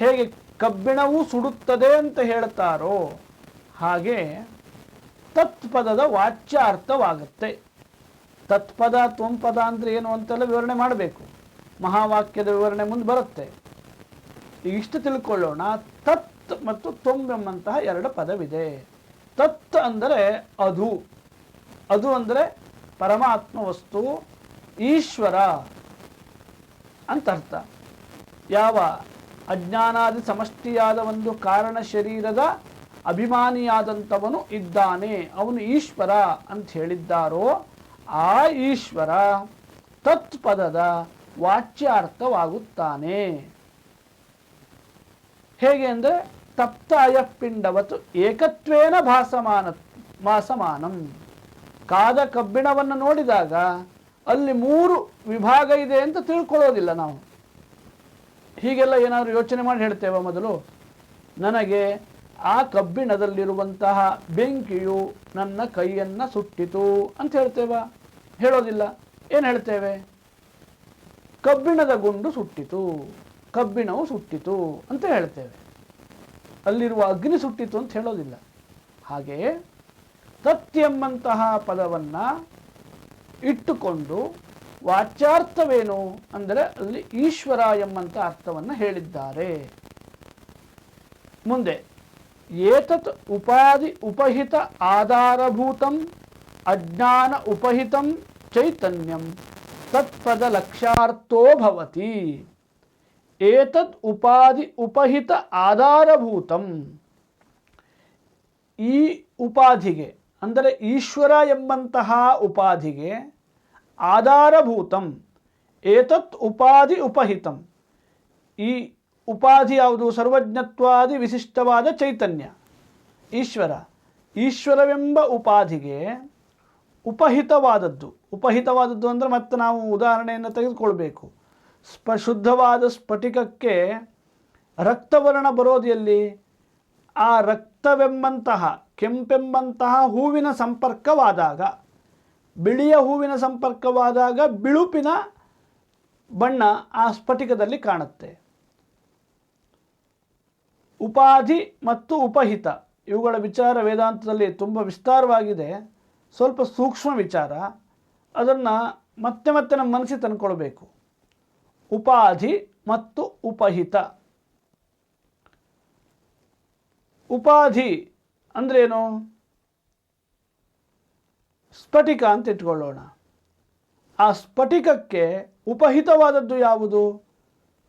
ಹೇಗೆ ಕಬ್ಬಿಣವೂ ಸುಡುತ್ತದೆ ಅಂತ ಹೇಳ್ತಾರೋ ಹಾಗೆ ತತ್ಪದದ ವಾಚ್ಯಾರ್ಥವಾಗುತ್ತೆ. ತತ್ಪದ, ತ್ವಂಪದ ಅಂದರೆ ಏನು ಅಂತೆಲ್ಲ ವಿವರಣೆ ಮಾಡಬೇಕು. ಮಹಾವಾಕ್ಯದ ವಿವರಣೆ ಮುಂದೆ ಬರುತ್ತೆ. ಈಗ ಇಷ್ಟು ತಿಳ್ಕೊಳ್ಳೋಣ. ತತ್ ಮತ್ತು ತೊಂಬೆಂಬಂತಹ ಎರಡು ಪದವಿದೆ. ತತ್ ಅಂದರೆ ಅದು ಅದು ಅಂದರೆ ಪರಮಾತ್ಮ ವಸ್ತು, ಈಶ್ವರ ಅಂತ ಅರ್ಥ. ಯಾವ ಅಜ್ಞಾನಾದಿ ಸಮಷ್ಟಿಯಾದ ಒಂದು ಕಾರಣ ಶರೀರದ ಅಭಿಮಾನಿಯಾದಂಥವನು ಇದ್ದಾನೆ, ಅವನು ಈಶ್ವರ ಅಂತ ಹೇಳಿದ್ದಾರೋ ಆ ಈಶ್ವರ ತತ್ಪದದ ವಾಚ್ಯಾರ್ಥವಾಗುತ್ತಾನೆ. ಹೇಗೆ ಅಂದರೆ ತಪ್ತಾಯ ಪಿಂಡವತ್ತು ಏಕತ್ವೇನ ಭಾಸಮಾನ ಮಾಸಮಾನಂ ಕಾದ ಕಬ್ಬಿಣವನ್ನು ನೋಡಿದಾಗ ಅಲ್ಲಿ ಮೂರು ವಿಭಾಗ ಇದೆ ಅಂತ ತಿಳ್ಕೊಳ್ಳೋದಿಲ್ಲ ನಾವು. ಹೀಗೆಲ್ಲ ಏನಾದರೂ ಯೋಚನೆ ಮಾಡಿ ಹೇಳ್ತೇವೆ ಮೊದಲು. ನನಗೆ ಆ ಕಬ್ಬಿಣದಲ್ಲಿರುವಂತಹ ಬೆಂಕಿಯು ನನ್ನ ಕೈಯನ್ನು ಸುಟ್ಟಿತು ಅಂತ ಹೇಳ್ತೇವ. ಹೇಳೋದಿಲ್ಲ. ಏನು ಹೇಳ್ತೇವೆ? ಕಬ್ಬಿಣದ ಗುಂಡು ಸುಟ್ಟಿತು. ಕಬ್ಬಿಣವು ಸುಟ್ಟಿತು ಅಂತ ಹೇಳ್ತೇವೆ. ಅಲ್ಲಿರುವ ಅಗ್ನಿ ಸುಟ್ಟಿತು ಅಂತ ಹೇಳೋದಿಲ್ಲ. ಹಾಗೆಯೇ ತತ್ ಎಂಬಂತಹ ಪದವನ್ನು ಇಟ್ಟುಕೊಂಡು ವಾಚ್ಯಾರ್ಥವೇನು ಅಂದರೆ ಅಲ್ಲಿ ಈಶ್ವರ ಎಂಬಂಥ ಅರ್ಥವನ್ನು ಹೇಳಿದ್ದಾರೆ. ಮುಂದೆ, ಏತತ್ ಉಪಾಧಿ ಉಪಹಿತ ಆಧಾರಭೂತಂ ಅಜ್ಞಾನ ಉಪಹಿತಂ ಚೈತನ್ಯಂ ತತ್ಪದ ಲಕ್ಷ್ಯಾರ್ಥೋ ಭವತಿ ಏತದ್ ಉಪಾಧಿ ಉಪಹಿತ ಆಧಾರಭೂತಂ ಈ ಉಪಾಧಿಗೆ ಅಂದರೆ ಈಶ್ವರ ಎಂಬಂತಹ ಉಪಾಧಿಗೆ ಆಧಾರಭೂತಂ ಏತತ್ ಉಪಾಧಿ ಉಪಹಿತಂ ಈ ಉಪಾಧಿ ಯಾವುದು ಸರ್ವಜ್ಞತ್ವಾದಿ ವಿಶಿಷ್ಟವಾದ ಚೈತನ್ಯ ಈಶ್ವರ ಈಶ್ವರವೆಂಬ ಉಪಾಧಿಗೆ ಉಪಹಿತವಾದದ್ದು ಉಪಹಿತವಾದದ್ದು ಅಂದರೆ ಮತ್ತೆ ನಾವು ಉದಾಹರಣೆಯನ್ನು ತೆಗೆದುಕೊಳ್ಬೇಕು. ಸ್ಪ ಶುದ್ಧವಾದ ಸ್ಫಟಿಕಕ್ಕೆ ರಕ್ತವರ್ಣ ಬರೋದು ಎಲ್ಲಿ ಆ ರಕ್ತವೆಂಬಂತಹ, ಕೆಂಪೆಂಬಂತಹ ಹೂವಿನ ಸಂಪರ್ಕವಾದಾಗ, ಬಿಳಿಯ ಹೂವಿನ ಸಂಪರ್ಕವಾದಾಗ ಬಿಳುಪಿನ ಬಣ್ಣ ಆ ಸ್ಫಟಿಕದಲ್ಲಿ ಕಾಣುತ್ತೆ. ಉಪಾಧಿ ಮತ್ತು ಉಪಹಿತ, ಇವುಗಳ ವಿಚಾರ ವೇದಾಂತದಲ್ಲಿ ತುಂಬ ವಿಸ್ತಾರವಾಗಿದೆ. ಸ್ವಲ್ಪ ಸೂಕ್ಷ್ಮ ವಿಚಾರ, ಅದನ್ನು ಮತ್ತೆ ಮತ್ತೆ ನಮ್ಮ ಮನಸ್ಸಿಗೆ ತಂದ್ಕೊಳ್ಬೇಕು. ಉಪಾಧಿ ಮತ್ತು ಉಪಹಿತ. ಉಪಾಧಿ ಅಂದ್ರೇನು? ಸ್ಫಟಿಕ ಅಂತ ಇಟ್ಕೊಳ್ಳೋಣ. ಆ ಸ್ಫಟಿಕಕ್ಕೆ ಉಪಹಿತವಾದದ್ದು ಯಾವುದು?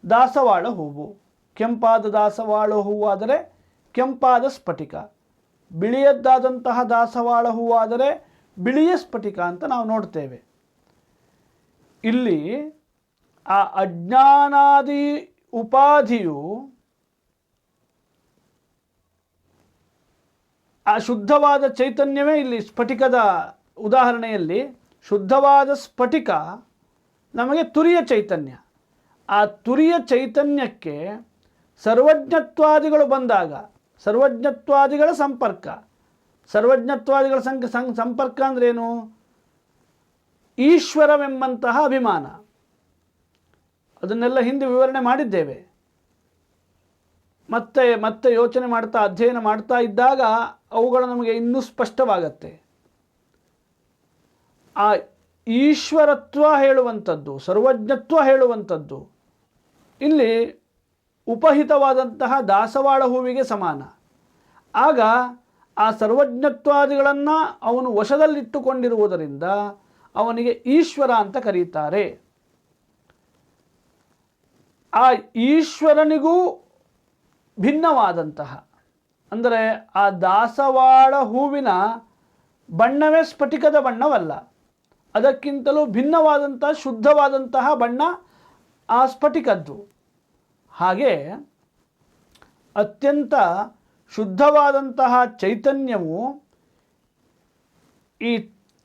ದಾಸವಾಳ ಹೂವು. ಕೆಂಪಾದ ದಾಸವಾಳ ಹೂವಾದರೆ ಕೆಂಪಾದ ಸ್ಫಟಿಕ. ಬಿಳಿಯದ್ದಾದಂತಹ ದಾಸವಾಳ ಹೂವಾದರೆ ಬಿಳಿಯ ಸ್ಫಟಿಕ ಅಂತ ನಾವು ನೋಡ್ತೇವೆ. ಇಲ್ಲಿ ಆ ಅಜ್ಞಾನಾದಿ ಉಪಾಧಿಯು ಆ ಶುದ್ಧವಾದ ಚೈತನ್ಯವೇ ಇಲ್ಲಿ ಸ್ಫಟಿಕದ ಉದಾಹರಣೆಯಲ್ಲಿ ಶುದ್ಧವಾದ ಸ್ಫಟಿಕ ನಮಗೆ ತುರಿಯ ಚೈತನ್ಯ. ಆ ತುರಿಯ ಚೈತನ್ಯಕ್ಕೆ ಸರ್ವಜ್ಞತ್ವಾದಿಗಳು ಬಂದಾಗ, ಸರ್ವಜ್ಞತ್ವಾದಿಗಳ ಸಂಪರ್ಕ. ಸರ್ವಜ್ಞತ್ವಾದಿಗಳ ಸಂಕ ಸಂಪರ್ಕ ಅಂದ್ರೇನು? ಈಶ್ವರವೆಂಬಂತಹ ಅಭಿಮಾನ. ಅದನ್ನೆಲ್ಲ ಹಿಂದೆ ವಿವರಣೆ ಮಾಡಿದ್ದೇವೆ. ಮತ್ತೆ ಮತ್ತೆ ಯೋಚನೆ ಮಾಡ್ತಾ, ಅಧ್ಯಯನ ಮಾಡ್ತಾ ಇದ್ದಾಗ ಅವುಗಳು ನಮಗೆ ಇನ್ನೂ ಸ್ಪಷ್ಟವಾಗತ್ತೆ. ಆ ಈಶ್ವರತ್ವ ಹೇಳುವಂಥದ್ದು, ಸರ್ವಜ್ಞತ್ವ ಹೇಳುವಂಥದ್ದು, ಇಲ್ಲಿ ಉಪಹಿತವಾದಂತಹ ದಾಸವಾಳ ಹೂವಿಗೆ ಸಮಾನ. ಆಗ ಆ ಸರ್ವಜ್ಞತ್ವಾದಿಗಳನ್ನು ಅವನು ವಶದಲ್ಲಿಟ್ಟುಕೊಂಡಿರುವುದರಿಂದ ಅವನಿಗೆ ಈಶ್ವರ ಅಂತ ಕರೀತಾರೆ. ಆ ಈಶ್ವರನಿಗೂ ಭಿನ್ನವಾದಂತಹ, ಅಂದರೆ ಆ ದಾಸವಾಳ ಹೂವಿನ ಬಣ್ಣವೇ ಸ್ಫಟಿಕದ ಬಣ್ಣವಲ್ಲ, ಅದಕ್ಕಿಂತಲೂ ಭಿನ್ನವಾದಂತಹ ಶುದ್ಧವಾದಂತಹ ಬಣ್ಣ ಆ ಸ್ಫಟಿಕದ್ದು. ಹಾಗೆ ಅತ್ಯಂತ ಶುದ್ಧವಾದಂತಹ ಚೈತನ್ಯವು ಈ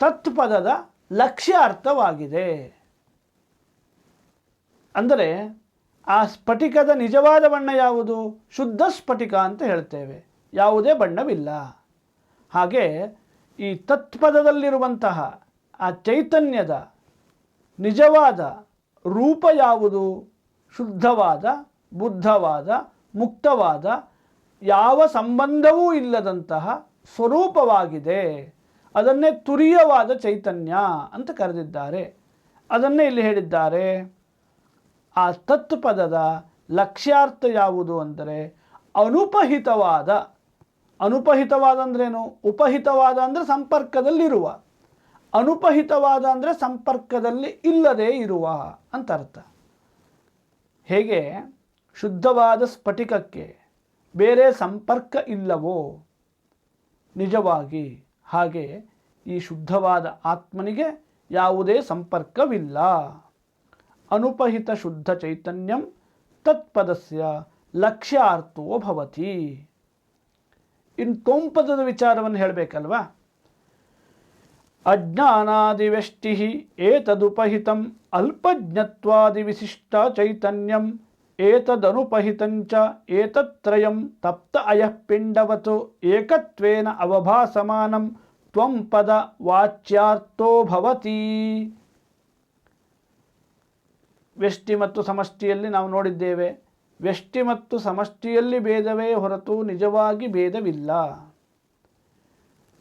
ತತ್ಪದದ ಲಕ್ಷ್ಯಾರ್ಥವಾಗಿದೆ. ಅಂದರೆ ಆ ಸ್ಫಟಿಕದ ನಿಜವಾದ ಬಣ್ಣ ಯಾವುದು? ಶುದ್ಧ ಸ್ಫಟಿಕ ಅಂತ ಹೇಳ್ತೇವೆ. ಯಾವುದೇ ಬಣ್ಣವಿಲ್ಲ. ಹಾಗೆ ಈ ತತ್ಪದದಲ್ಲಿರುವಂತಹ ಆ ಚೈತನ್ಯದ ನಿಜವಾದ ರೂಪ ಯಾವುದು? ಶುದ್ಧವಾದ, ಬುದ್ಧವಾದ, ಮುಕ್ತವಾದ, ಯಾವ ಸಂಬಂಧವೂ ಇಲ್ಲದಂತಹ ಸ್ವರೂಪವಾಗಿದೆ. ಅದನ್ನೇ ತುರಿಯವಾದ ಚೈತನ್ಯ ಅಂತ ಕರೆದಿದ್ದಾರೆ. ಅದನ್ನೇ ಇಲ್ಲಿ ಹೇಳಿದ್ದಾರೆ. ಆ ತತ್ಪದದ ಲಕ್ಷ್ಯಾರ್ಥ ಯಾವುದು ಅಂದರೆ ಅನುಪಹಿತವಾದ. ಅನುಪಹಿತವಾದ ಅಂದ್ರೇನು? ಉಪಹಿತವಾದ ಅಂದರೆ ಸಂಪರ್ಕದಲ್ಲಿರುವ. ಅನುಪಹಿತವಾದ ಅಂದರೆ ಸಂಪರ್ಕದಲ್ಲಿ ಇಲ್ಲದೇ ಇರುವ ಅಂತ ಅರ್ಥ. ಹೇಗೆ? ಶುದ್ಧವಾದ ಸ್ಫಟಿಕಕ್ಕೆ ಬೇರೆ ಸಂಪರ್ಕ ಇಲ್ಲವೋ? ನಿಜವಾಗಿ ಹಾಗೆ ಈ ಶುದ್ಧವಾದ ಆತ್ಮನಿಗೆ ಯಾವುದೇ ಸಂಪರ್ಕವಿಲ್ಲ. ಅನುಪಹಿತ ಶುದ್ಧ ಚೈತನ್ಯಂ ತತ್ಪದಸ್ಯ ಲಕ್ಷ್ಯಾರ್ಥೋ ಭವತಿ. ಇನ್ನು ತೋಂಪದದ ವಿಚಾರವನ್ನು ಹೇಳಬೇಕಲ್ವಾ? ಅಜ್ಞಾನಾದಿವ್ಯಷ್ಟಿ ಏತದುಪಹಿತಂ ಅಲ್ಪಜ್ಞತ್ವಾದಿ ವಿಶಿಷ್ಟ ಚೈತನ್ಯಂ ಏತದನುಪಹಿತಂಚ ಏತತ್ರಯಂ ತಪ್ತ ಅಯಃ ಪಿಂಡವತು ಏಕತ್ವೇನ ಅವಭಾಸಮಾನಂ ತ್ವಂ ಪದ ವಾಚ್ಯಾರ್ಥೋ ಭವತಿ. ವ್ಯಷ್ಟಿ ಮತ್ತು ಸಮಷ್ಟಿಯಲ್ಲಿ ನಾವು ನೋಡಿದ್ದೇವೆ. ವ್ಯಷ್ಟಿ ಮತ್ತು ಸಮಷ್ಟಿಯಲ್ಲಿ ಭೇದವೇ ಹೊರತು ನಿಜವಾಗಿ ಭೇದವಿಲ್ಲ.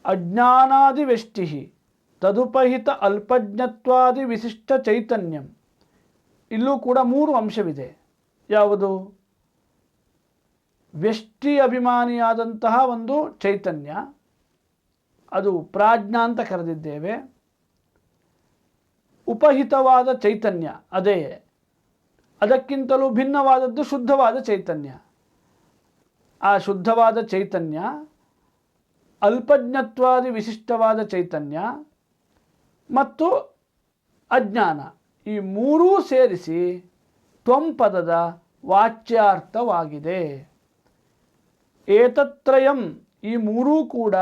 ಅಜ್ಞಾನಾದಿ ವ್ಯಷ್ಟಿ ತದುಪಹಿತ ಅಲ್ಪಜ್ಞತ್ವಾದಿ ವಿಶಿಷ್ಟ ಚೈತನ್ಯಂ. ಇಲ್ಲೂ ಕೂಡ ಮೂರು ಅಂಶವಿದೆ. ಯಾವುದು? ವ್ಯಷ್ಟಿ ಅಭಿಮಾನಿಯಾದಂತಹ ಒಂದು ಚೈತನ್ಯ. ಅದು ಪ್ರಾಜ್ಞಾ ಅಂತ ಕರೆದಿದ್ದೇವೆ. ಉಪಹಿತವಾದ ಚೈತನ್ಯ, ಅದೇ ಅದಕ್ಕಿಂತಲೂ ಭಿನ್ನವಾದದ್ದು ಶುದ್ಧವಾದ ಚೈತನ್ಯ. ಆ ಶುದ್ಧವಾದ ಚೈತನ್ಯ, ಅಲ್ಪಜ್ಞತ್ವಾದಿ ವಿಶಿಷ್ಟವಾದ ಚೈತನ್ಯ ಮತ್ತು ಅಜ್ಞಾನ. ಈ ಮೂರೂ ಸೇರಿಸಿ ತ್ವಂಪದದ ವಾಚ್ಯಾರ್ಥವಾಗಿದೆ. ಏತತ್ರಯಂ ಈ ಮೂರೂ ಕೂಡ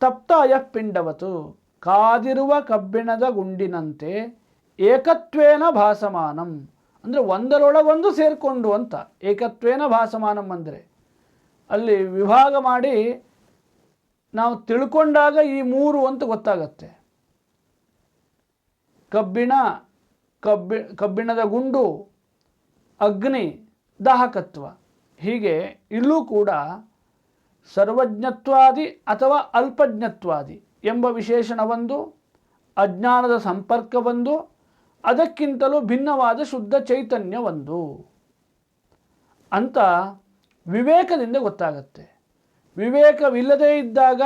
ತಪ್ತಾಯ ಪಿಂಡವತು, ಕಾದಿರುವ ಕಬ್ಬಿಣದ ಗುಂಡಿನಂತೆ ಏಕತ್ವೇನ ಭಾಸಮಾನಂ. ಅಂದರೆ ಒಂದರೊಳಗೊಂದು ಸೇರಿಕೊಂಡು ಅಂತ. ಏಕತ್ವೇನ ಭಾಸಮಾನಂ ಅಂದರೆ. ಅಲ್ಲಿ ವಿಭಾಗ ಮಾಡಿ ನಾವು ತಿಳ್ಕೊಂಡಾಗ ಈ ಮೂರು ಅಂತ ಗೊತ್ತಾಗತ್ತೆ. ಕಬ್ಬಿಣ, ಕಬ್ಬಿ, ಕಬ್ಬಿಣದ ಗುಂಡು, ಅಗ್ನಿ, ದಾಹಕತ್ವ. ಹೀಗೆ ಇಲ್ಲೂ ಕೂಡ ಸರ್ವಜ್ಞತ್ವಾದಿ ಅಥವಾ ಅಲ್ಪಜ್ಞತ್ವಾದಿ ಎಂಬ ವಿಶೇಷಣವೊಂದು, ಅಜ್ಞಾನದ ಸಂಪರ್ಕವೊಂದು ಅದಕ್ಕಿಂತಲೂ ಭಿನ್ನವಾದ ಶುದ್ಧ ಚೈತನ್ಯ ಒಂದು. ಅಂತ ವಿವೇಕದಿಂದ ಗೊತ್ತಾಗತ್ತೆ. ವಿವೇಕವಿಲ್ಲದೇ ಇದ್ದಾಗ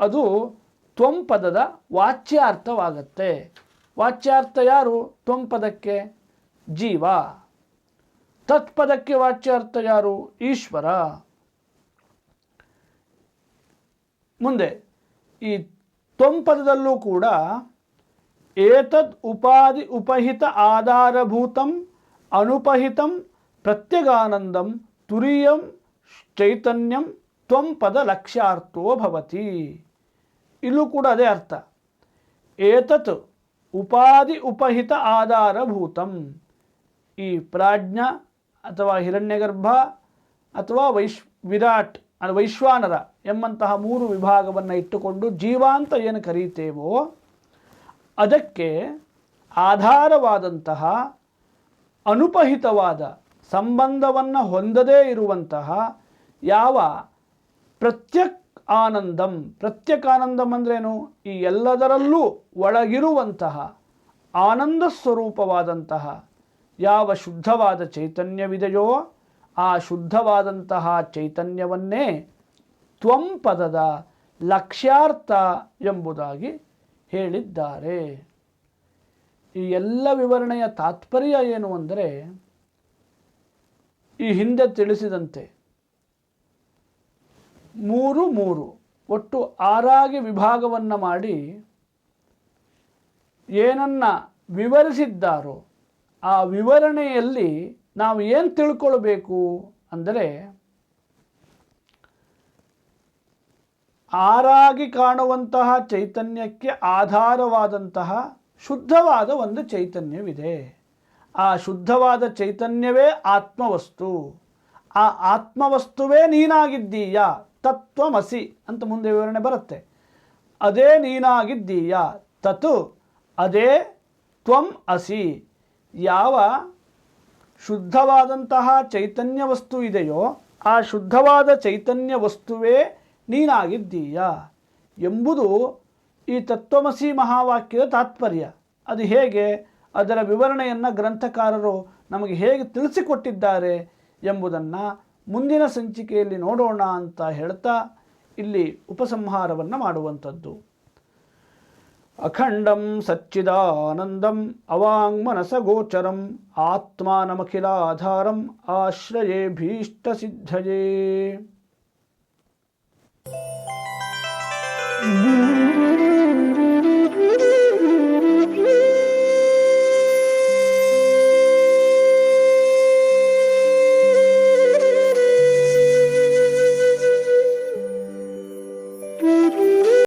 ಅದು ತ್ವಂಪದದ ವಾಚ್ಯಾರ್ಥವಾಗತ್ತೆ. ವಾಚ್ಯಾರ್ಥ ಯಾರು? ತ್ವಂಪದಕ್ಕೆ ಜೀವ. ತತ್ಪದಕ್ಕೆ ವಾಚ್ಯಾರ್ಥ ಯಾರು? ಈಶ್ವರ. ಮುಂದೆ ಈ ತ್ವಂಪದದಲ್ಲೂ ಕೂಡ ಏತದ್ ಉಪಾಧಿ ಉಪಹಿತ ಆಧಾರಭೂತಂ ಅನುಪಹಿತಂ ಪ್ರತ್ಯಗಾನಂದಂ ತುರಿಯಂ ಚೈತನ್ಯಂ ತ್ವಂಪದ ಲಕ್ಷ್ಯಾರ್ಥೋ ಭವತಿ ಇಲ್ಲೂ ಕೂಡ ಅದೇ ಅರ್ಥ. ಏತತ್ ಉಪಾಧಿ ಉಪಹಿತ ಆಧಾರಭೂತಂ. ಈ ಪ್ರಾಜ್ಞ ಅಥವಾ ಹಿರಣ್ಯಗರ್ಭ ಅಥವಾ ವೈಶ್ ವಿರಾಟ್ ವೈಶ್ವಾನರ ಎಂಬಂತಹ ಮೂರು ವಿಭಾಗವನ್ನು ಇಟ್ಟುಕೊಂಡು ಜೀವಾಂತ ಏನು ಕರೀತೇವೋ ಅದಕ್ಕೆ ಆಧಾರವಾದಂತಹ ಅನುಪಹಿತವಾದ ಸಂಬಂಧವನ್ನು ಹೊಂದದೇ ಇರುವಂತಹ ಯಾವ ಪ್ರತ್ಯಕ್ ಆನಂದಂ. ಪ್ರತ್ಯಕ್ ಆನಂದಂ ಅಂದ್ರೇನು? ಈ ಎಲ್ಲದರಲ್ಲೂ ಒಳಗಿರುವಂತಹ ಆನಂದ ಸ್ವರೂಪವಾದಂತಹ ಯಾವ ಶುದ್ಧವಾದ ಚೈತನ್ಯವಿದೆಯೋ ಆ ಶುದ್ಧವಾದಂತಹ ಚೈತನ್ಯವನ್ನೇ ತ್ವಂಪದದ ಲಕ್ಷ್ಯಾರ್ಥ ಎಂಬುದಾಗಿ ಹೇಳಿದ್ದಾರೆ. ಈ ಎಲ್ಲ ವಿವರಣೆಯ ತಾತ್ಪರ್ಯ ಏನು ಅಂದರೆ, ಈ ಹಿಂದೆ ತಿಳಿಸಿದಂತೆ ಮೂರು ಮೂರು, ಒಟ್ಟು ಆರಾಗಿ ವಿಭಾಗವನ್ನು ಮಾಡಿ ಏನನ್ನ ವಿವರಿಸಿದ್ದಾರೋ ಆ ವಿವರಣೆಯಲ್ಲಿ ನಾವು ಏನು ತಿಳ್ಕೊಳ್ಬೇಕು ಅಂದರೆ ಆರಾಗಿ ಕಾಣುವಂತಹ ಚೈತನ್ಯಕ್ಕೆ ಆಧಾರವಾದಂತಹ ಶುದ್ಧವಾದ ಒಂದು ಚೈತನ್ಯವಿದೆ. ಆ ಶುದ್ಧವಾದ ಚೈತನ್ಯವೇ ಆತ್ಮವಸ್ತು. ಆ ಆತ್ಮವಸ್ತುವೇ ನೀನಾಗಿದ್ದೀಯ? ತತ್ವಮಸಿ ಅಂತ ಮುಂದೆ ವಿವರಣೆ ಬರುತ್ತೆ. ಅದೇ ನೀನಾಗಿದ್ದೀಯ? ತತು ಅದೇ ತ್ವಂ ಅಸಿ ಯಾವ ಶುದ್ಧವಾದಂತಹ ಚೈತನ್ಯ ವಸ್ತು ಇದೆಯೋ ಆ ಶುದ್ಧವಾದ ಚೈತನ್ಯ ವಸ್ತುವೇ ನೀನಾಗಿದ್ದೀಯ ಎಂಬುದು ಈ ತತ್ವಮಸಿ ಮಹಾವಾಕ್ಯದ ತಾತ್ಪರ್ಯ. ಅದು ಹೇಗೆ? ಅದರ ವಿವರಣೆಯನ್ನು ಗ್ರಂಥಕಾರರು ನಮಗೆ ಹೇಗೆ ತಿಳಿಸಿಕೊಟ್ಟಿದ್ದಾರೆ ಎಂಬುದನ್ನು ಮುಂದಿನ ಸಂಚಿಕೆಯಲ್ಲಿ ನೋಡೋಣ ಅಂತ ಹೇಳ್ತಾ ಇಲ್ಲಿ ಉಪಸಂಹಾರವನ್ನು ಮಾಡುವಂಥದ್ದು. ಅಖಂಡಂ ಸಚ್ಚಿದಾನಂದಂ ಅವಾಂಗ್ಮನಸಗೋಚರಂ ಆತ್ಮಾನಮಖಿಲಾಧಾರಂ ಆಶ್ರಯೇ ಭೀಷ್ಟಸಿದ್ಧಯೇ Mm-hmm.